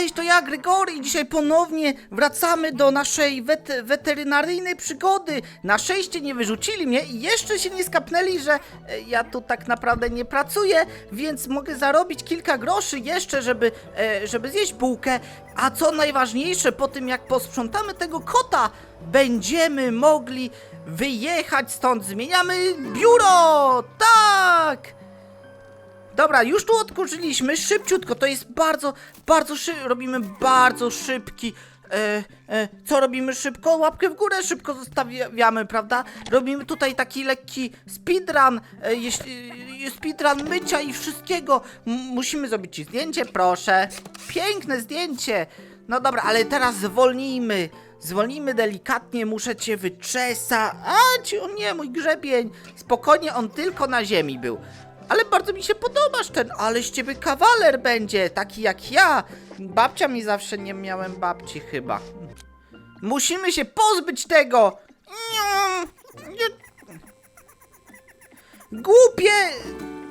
Cześć, to ja Gregory i dzisiaj ponownie wracamy do naszej wet weterynaryjnej przygody. Na szczęście nie wyrzucili mnie i jeszcze się nie skapnęli, że e, ja tu tak naprawdę nie pracuję, więc mogę zarobić kilka groszy jeszcze, żeby, e, żeby zjeść bułkę. A co najważniejsze, po tym jak posprzątamy tego kota, będziemy mogli wyjechać stąd. Zmieniamy biuro! Tak! Dobra, już tu odkurzyliśmy, szybciutko, to jest bardzo, bardzo szybko, robimy bardzo szybki, e, e, co robimy szybko? Łapkę w górę szybko zostawiamy, prawda? Robimy tutaj taki lekki speedrun, e, e, speedrun mycia i wszystkiego. M musimy zrobić ci zdjęcie, proszę. Piękne zdjęcie. No dobra, ale teraz zwolnijmy. Zwolnijmy delikatnie, muszę cię wyczesać. A, ci, o nie, mój grzebień. Spokojnie, on tylko na ziemi był. Ale bardzo mi się podobasz ten, ale z ciebie kawaler będzie, taki jak ja. Babcia mi zawsze nie miałem babci chyba. Musimy się pozbyć tego. Głupie!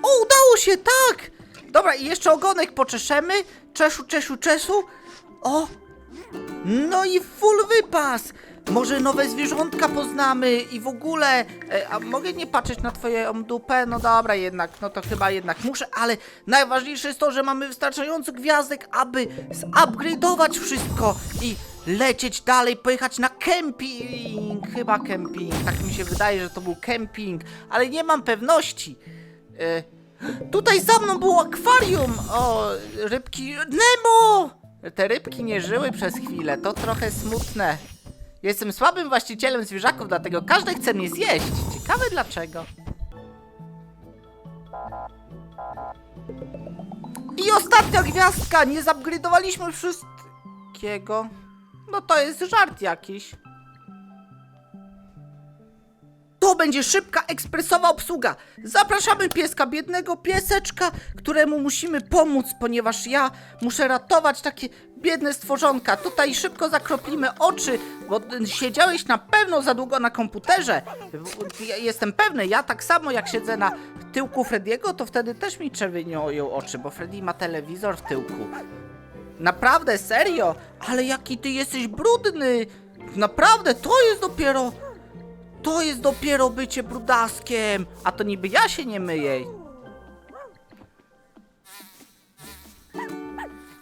O, udało się, tak! Dobra, i jeszcze ogonek poczeszemy. Czeszu, czeszu, czeszu. O! No i full wypas! Może nowe zwierzątka poznamy i w ogóle. E, a mogę nie patrzeć na twoją dupę? No dobra, jednak, no to chyba jednak muszę, ale najważniejsze jest to, że mamy wystarczająco gwiazdek, aby zupgrade'ować wszystko i lecieć dalej, pojechać na kemping. Chyba kemping, tak mi się wydaje, że to był kemping, ale nie mam pewności. E, tutaj za mną było akwarium! O, rybki. Nemo! Te rybki nie żyły przez chwilę, to trochę smutne. Jestem słabym właścicielem zwierzaków, dlatego każdy chce mnie zjeść. Ciekawe dlaczego. I ostatnia gwiazdka! Nie zupgrade'owaliśmy wszystkiego. No to jest żart jakiś. To będzie szybka, ekspresowa obsługa. Zapraszamy pieska, biednego pieseczka, któremu musimy pomóc, ponieważ ja muszę ratować takie biedne stworzonka. Tutaj szybko zakroplimy oczy, bo siedziałeś na pewno za długo na komputerze. Jestem pewny, ja tak samo jak siedzę na tyłku Frediego, to wtedy też mi czerwieniują oczy, bo Freddy ma telewizor w tyłku. Naprawdę, serio? Ale jaki ty jesteś brudny! Naprawdę, to jest dopiero... To jest dopiero bycie brudaskiem! A to niby ja się nie myję.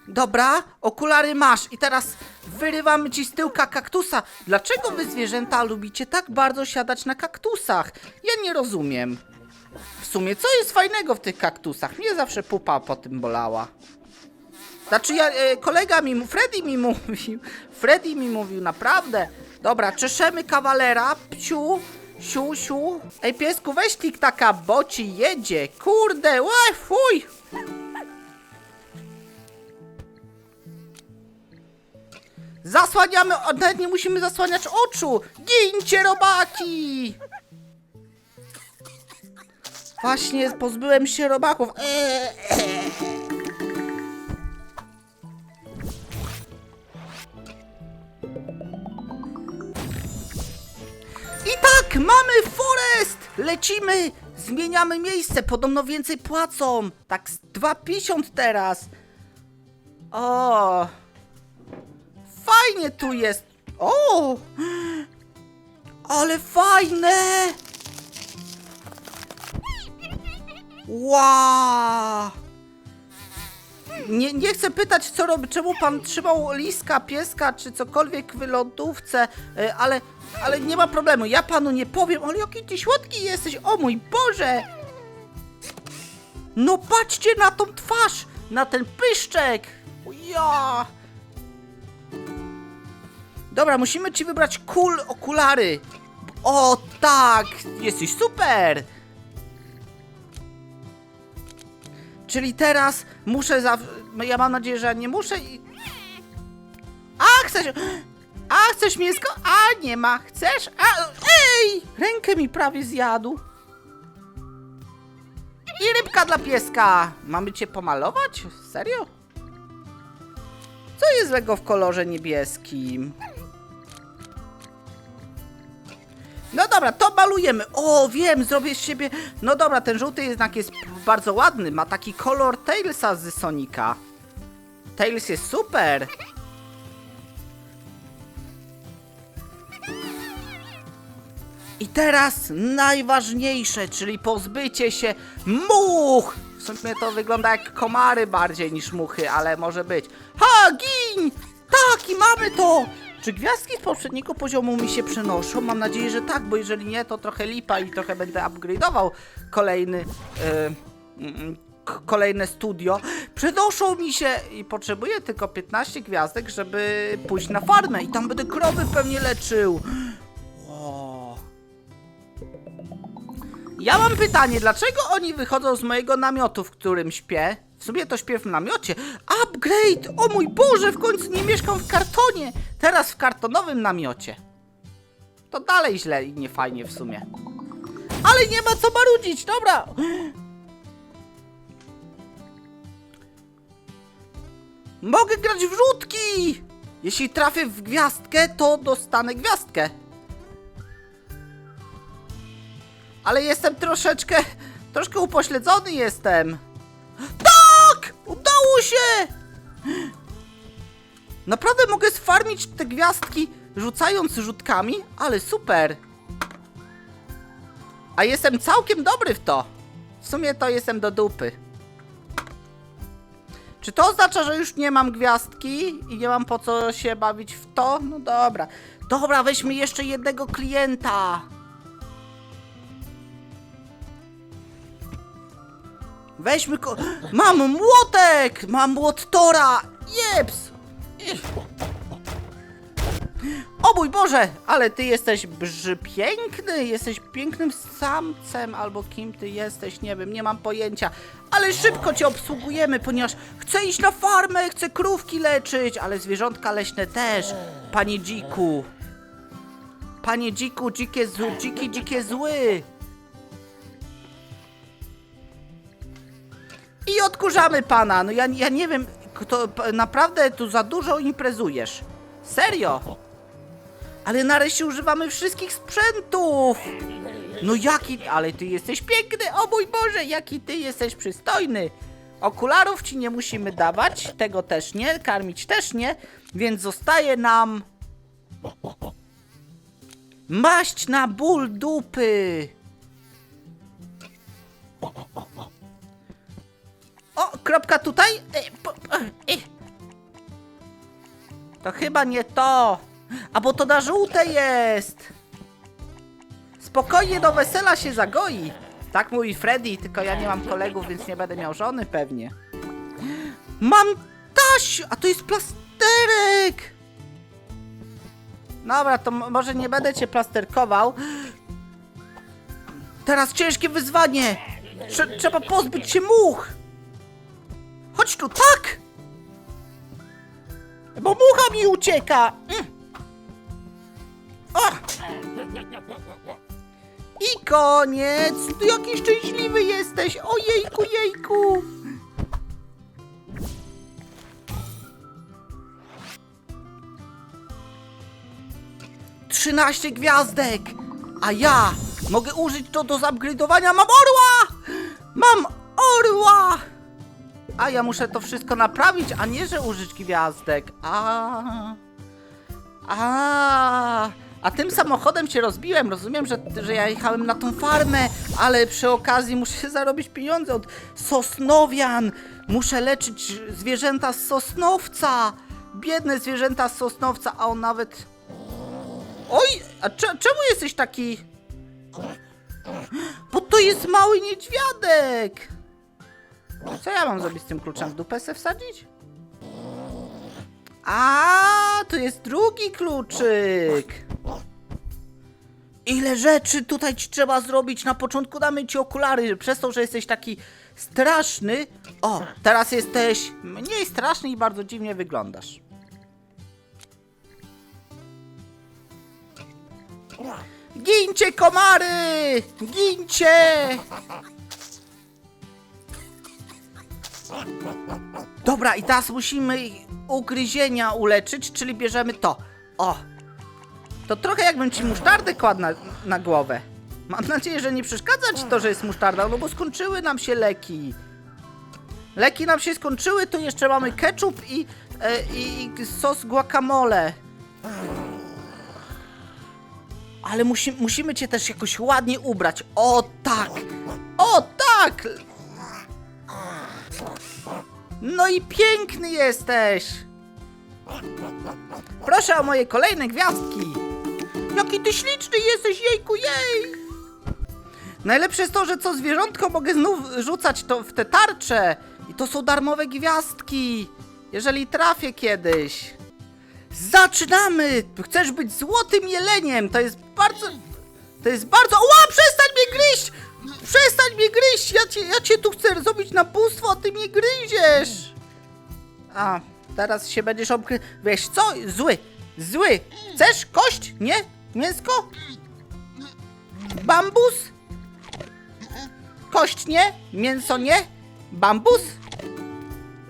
Dobra, okulary masz i teraz wyrywamy ci z tyłka kaktusa. Dlaczego wy zwierzęta lubicie tak bardzo siadać na kaktusach? Ja nie rozumiem. W sumie, co jest fajnego w tych kaktusach? Mnie zawsze pupa po tym bolała. Znaczy ja, e, kolega mi, Freddy mi mówił, Freddy mi mówił, naprawdę. Dobra, czeszemy kawalera, psiu, siu, siu. Ej piesku, weź tiktaka, bo ci jedzie, kurde, łe, fuj. Zasłaniamy, nawet nie musimy zasłaniać oczu. Gincie robaki! Właśnie pozbyłem się robaków. Eee, eee. Lecimy! Zmieniamy miejsce, podobno więcej płacą. Tak z 2,50 teraz. O! Fajnie tu jest. O! Ale fajne! Wow! Nie, nie chcę pytać, co robi, czemu pan trzymał liska, pieska, czy cokolwiek w lodówce, e, ale, ale nie ma problemu, ja panu nie powiem, ale jaki ty słodki jesteś, o mój Boże! No patrzcie na tą twarz, na ten pyszczek! O Ja! Dobra, musimy ci wybrać cool okulary. O tak, jesteś super! Czyli teraz muszę za... no Ja mam nadzieję, że nie muszę i... A, chcesz... A, chcesz mięsko? A, nie ma. Chcesz? A, ej! Rękę mi prawie zjadł. I rybka dla pieska. Mamy cię pomalować? Serio? Co jest złego w kolorze niebieskim? No dobra, to malujemy. O, wiem, zrobię z siebie. No dobra, ten żółty jednak jest bardzo ładny. Ma taki kolor Tailsa z Sonika. Tails jest super. I teraz najważniejsze, czyli pozbycie się much! W sumie to wygląda jak komary bardziej niż muchy, ale może być. Ha, gin! Tak, i mamy to! Czy gwiazdki z poprzedniego poziomu mi się przenoszą? Mam nadzieję, że tak, bo jeżeli nie, to trochę lipa i trochę będę upgrade'ował kolejny... k- kolejne studio. Przenoszą mi się i potrzebuję tylko 15 gwiazdek, żeby pójść na farmę i tam będę krowy pewnie leczył. Wow. Ja mam pytanie, dlaczego oni wychodzą z mojego namiotu, w którym śpię? W sumie to śpię w namiocie. Upgrade! O mój Boże, w końcu nie mieszkam w kartonie! Teraz w kartonowym namiocie. To dalej źle i niefajnie w sumie. Ale nie ma co marudzić, dobra! Mogę grać w rzutki! Jeśli trafię w gwiazdkę, to dostanę gwiazdkę. Ale jestem troszeczkę, troszkę upośledzony jestem. Tak! Udało się! Naprawdę mogę sfarmić te gwiazdki rzucając rzutkami? Ale super! A jestem całkiem dobry w to. W sumie to jestem do dupy. Czy to oznacza, że już nie mam gwiazdki i nie mam po co się bawić w to? No dobra. Dobra, weźmy jeszcze jednego klienta. Weźmy ko... Mam młotek! Mam młot Tora! Jeps! O mój Boże! Ale ty jesteś piękny! Jesteś pięknym samcem, albo kim ty jesteś, nie wiem, nie mam pojęcia. Ale szybko cię obsługujemy, ponieważ chcę iść na farmę, chcę krówki leczyć, ale zwierzątka leśne też. Panie dziku. Panie dziku, dzikie zły, dziki, dzikie zły. I odkurzamy pana. No ja, ja nie wiem, to p- naprawdę tu za dużo imprezujesz. Serio. Ale nareszcie używamy wszystkich sprzętów. No jaki, ale ty jesteś piękny, o mój Boże, jaki ty jesteś przystojny. Okularów ci nie musimy dawać, tego też nie, karmić też nie, więc zostaje nam maść na ból dupy. O, kropka tutaj? E, e, e. To chyba nie to. A bo to na żółte jest. Spokojnie do wesela się zagoi. Tak mówi Freddy, tylko ja nie mam kolegów, więc nie będę miał żony pewnie. Mam taś, a to jest plasterek. Dobra, to może nie będę cię plasterkował. Teraz ciężkie wyzwanie. Trze- trzeba pozbyć się much. Chodź tu, tak! Bo mucha mi ucieka! Mm. O! I koniec! Jaki szczęśliwy jesteś! Ojejku, jejku! Trzynaście gwiazdek! A ja mogę użyć to do zupgrade'owania. Mam orła! Mam orła! A ja muszę to wszystko naprawić, a nie, że użyć gwiazdek. A. A. A tym samochodem się rozbiłem. Rozumiem, że, że ja jechałem na tą farmę, ale przy okazji muszę zarobić pieniądze od Sosnowian. Muszę leczyć zwierzęta z Sosnowca. Biedne zwierzęta z Sosnowca, a on nawet. Oj, a cze- czemu jesteś taki. Bo to jest mały niedźwiadek. Co ja mam zrobić z tym kluczem? W dupę se wsadzić? A, to jest drugi kluczyk. Ile rzeczy tutaj ci trzeba zrobić. Na początku damy ci okulary, przez to, że jesteś taki straszny. O, teraz jesteś mniej straszny i bardzo dziwnie wyglądasz. Gincie, komary! Gincie! Dobra, i teraz musimy ugryzienia uleczyć, czyli bierzemy to. O! To trochę jakbym ci musztardę kładł na, na głowę. Mam nadzieję, że nie przeszkadza ci to, że jest musztarda, no bo skończyły nam się leki. Leki nam się skończyły, tu jeszcze mamy ketchup i, e, i, i sos guacamole. Ale musi, musimy cię też jakoś ładnie ubrać. O tak! O tak! No i piękny jesteś! Proszę o moje kolejne gwiazdki! Jaki ty śliczny jesteś, jejku, jej! Najlepsze jest to, że co zwierzątko mogę znów rzucać to w te tarcze. I to są darmowe gwiazdki. Jeżeli trafię kiedyś. Zaczynamy! Chcesz być złotym jeleniem. To jest bardzo... To jest bardzo... Ła, przestań mnie gryźć! Przestań mnie gryźć! Ja cię, ja cię tu na bóstwo, ty mnie gryziesz! A, teraz się będziesz obkry... Wiesz co? Zły! Zły! Chcesz kość? Nie? Mięsko? Bambus? Kość nie? Mięso nie? Bambus?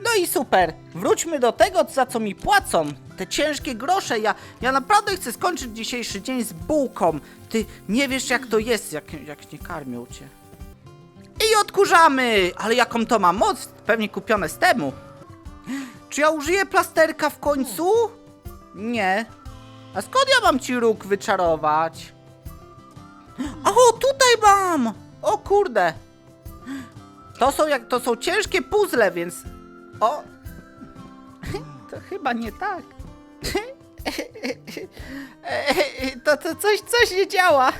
No i super. Wróćmy do tego, za co mi płacą. Te ciężkie grosze. Ja, ja naprawdę chcę skończyć dzisiejszy dzień z bułką. Ty nie wiesz, jak to jest, jak, jak nie karmią cię. I odkurzamy! Ale jaką to ma moc? Pewnie kupione z temu. Czy ja użyję plasterka w końcu? Nie. A skąd ja mam ci róg wyczarować? O, tutaj mam! O kurde! To są jak to są ciężkie puzzle, więc. O! To chyba nie tak. To, to coś, coś nie działa.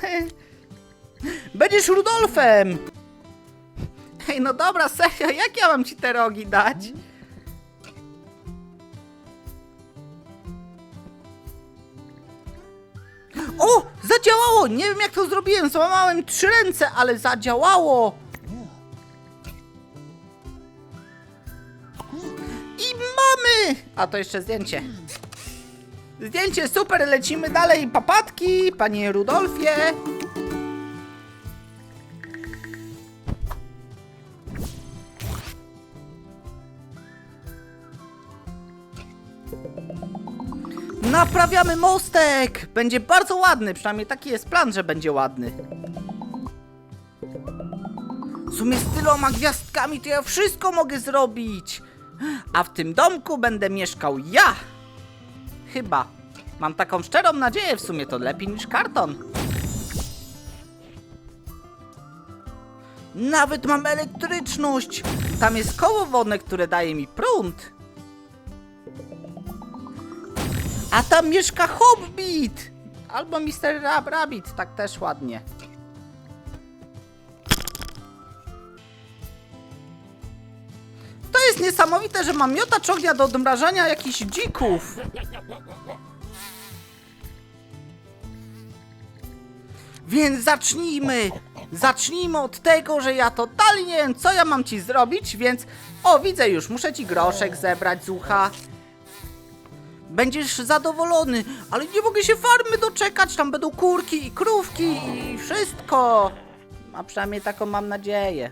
Będziesz Rudolfem! Ej, no dobra, serio, jak ja mam ci te rogi dać? O! Zadziałało! Nie wiem jak to zrobiłem, złamałem trzy ręce, ale zadziałało! I mamy! A to jeszcze zdjęcie. Zdjęcie super, lecimy dalej. Papatki, panie Rudolfie. Naprawiamy mostek! Będzie bardzo ładny, przynajmniej taki jest plan, że będzie ładny. W sumie z tyloma gwiazdkami to ja wszystko mogę zrobić. A w tym domku będę mieszkał ja. Chyba. Mam taką szczerą nadzieję, w sumie to lepiej niż karton. Nawet mam elektryczność. Tam jest koło wodne, które daje mi prąd. A tam mieszka Hobbit! Albo Mr. Rab Rabbit, tak też ładnie. To jest niesamowite, że mam miotacz ognia do odmrażania jakichś dzików. Więc zacznijmy. Zacznijmy od tego, że ja totalnie nie wiem, co ja mam ci zrobić, więc... O, widzę już, muszę ci groszek zebrać z ucha. Będziesz zadowolony, ale nie mogę się farmy doczekać. Tam będą kurki i krówki i wszystko. A przynajmniej taką mam nadzieję.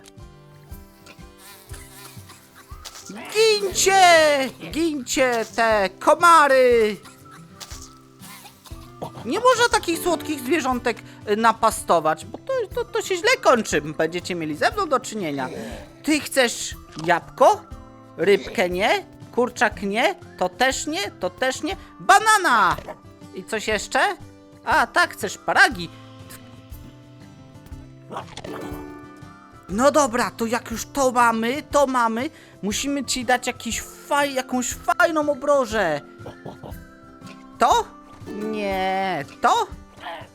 Gincie! Gincie te komary! Nie można takich słodkich zwierzątek y, napastować, bo to, to, to się źle kończy. Będziecie mieli ze mną do czynienia. Ty chcesz jabłko? Rybkę nie? Kurczak nie? To też nie? To też nie? Banana! I coś jeszcze? A, tak, chcesz paragi. No dobra, to jak już to mamy, to mamy, musimy ci dać jakiś faj, jakąś fajną obrożę. To? Nie. To?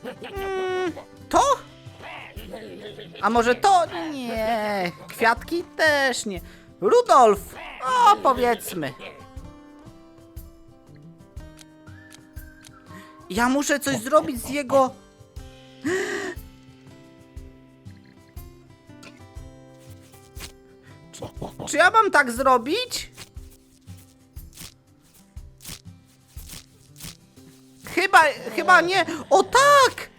Mm, to? A może to? Nie. Kwiatki też nie. Rudolf! O, powiedzmy. Ja muszę coś zrobić z jego... Czy, czy ja mam tak zrobić? Chyba, chyba nie. O tak!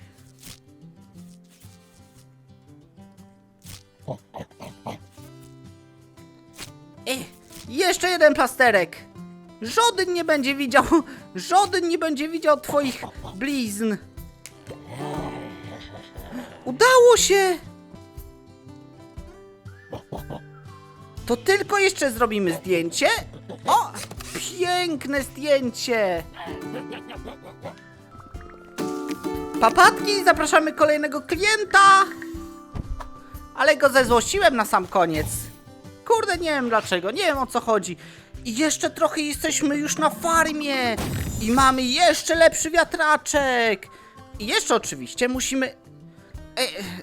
Jeszcze jeden plasterek. Żaden nie będzie widział, żaden nie będzie widział twoich blizn. Udało się! To tylko jeszcze zrobimy zdjęcie. O! Piękne zdjęcie! Papatki, zapraszamy kolejnego klienta! Ale go zezłościłem na sam koniec. Kurde, nie wiem dlaczego, nie wiem o co chodzi. I jeszcze trochę jesteśmy już na farmie. I mamy jeszcze lepszy wiatraczek. I jeszcze oczywiście musimy e,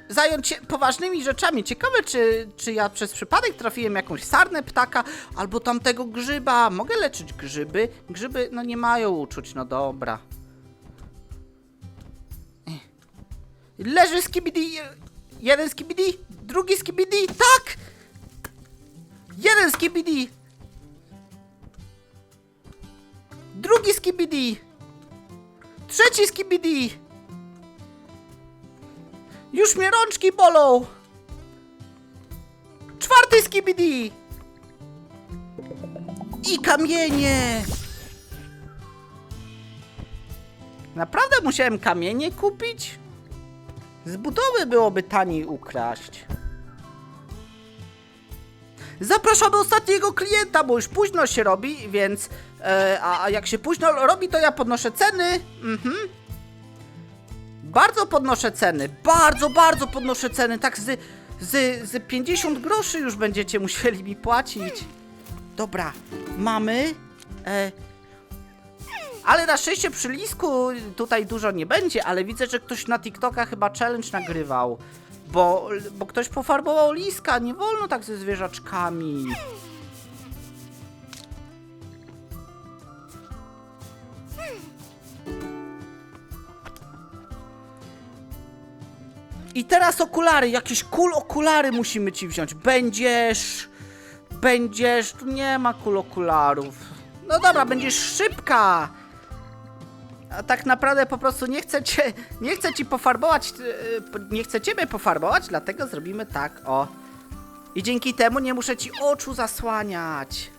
zająć się poważnymi rzeczami. Ciekawe, czy, czy ja przez przypadek trafiłem jakąś sarnę ptaka albo tamtego grzyba. Mogę leczyć grzyby? Grzyby, no nie mają uczuć, no dobra. Leży skibidi. Jeden skibidi, drugi skibidi, tak! Jeden skibidi. Drugi skibidi. Trzeci skibidi. Już mnie rączki bolą. Czwarty skibidi. I kamienie. Naprawdę musiałem kamienie kupić? Z budowy byłoby taniej ukraść. Zapraszamy ostatniego klienta, bo już późno się robi, więc. E, a, a jak się późno robi, to ja podnoszę ceny. Mhm. Bardzo podnoszę ceny. Bardzo, bardzo podnoszę ceny. Tak z, z, z 50 groszy już będziecie musieli mi płacić. Dobra, mamy. E, ale na szczęście przy lisku tutaj dużo nie będzie, ale widzę, że ktoś na TikToka chyba challenge nagrywał. Bo, bo ktoś pofarbował liska, nie wolno tak ze zwierzaczkami. I teraz okulary, jakieś kul okulary musimy ci wziąć. Będziesz. Będziesz. Tu nie ma kul okularów. No dobra, będziesz szybka. A tak naprawdę po prostu nie chcę cię, nie chcę ci pofarbować, yy, nie chcę ciebie pofarbować, dlatego zrobimy tak, o. I dzięki temu nie muszę ci oczu zasłaniać.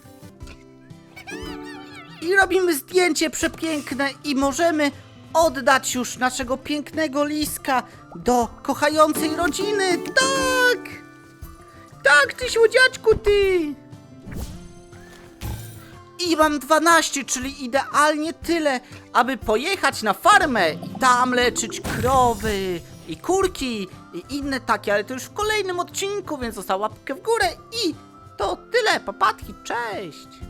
I robimy zdjęcie przepiękne i możemy oddać już naszego pięknego liska do kochającej rodziny. Tak! Tak, ty słodziaczku, ty! I mam 12, czyli idealnie tyle, aby pojechać na farmę i tam leczyć krowy i kurki i inne takie, ale to już w kolejnym odcinku, więc został łapkę w górę i to tyle, papatki, cześć!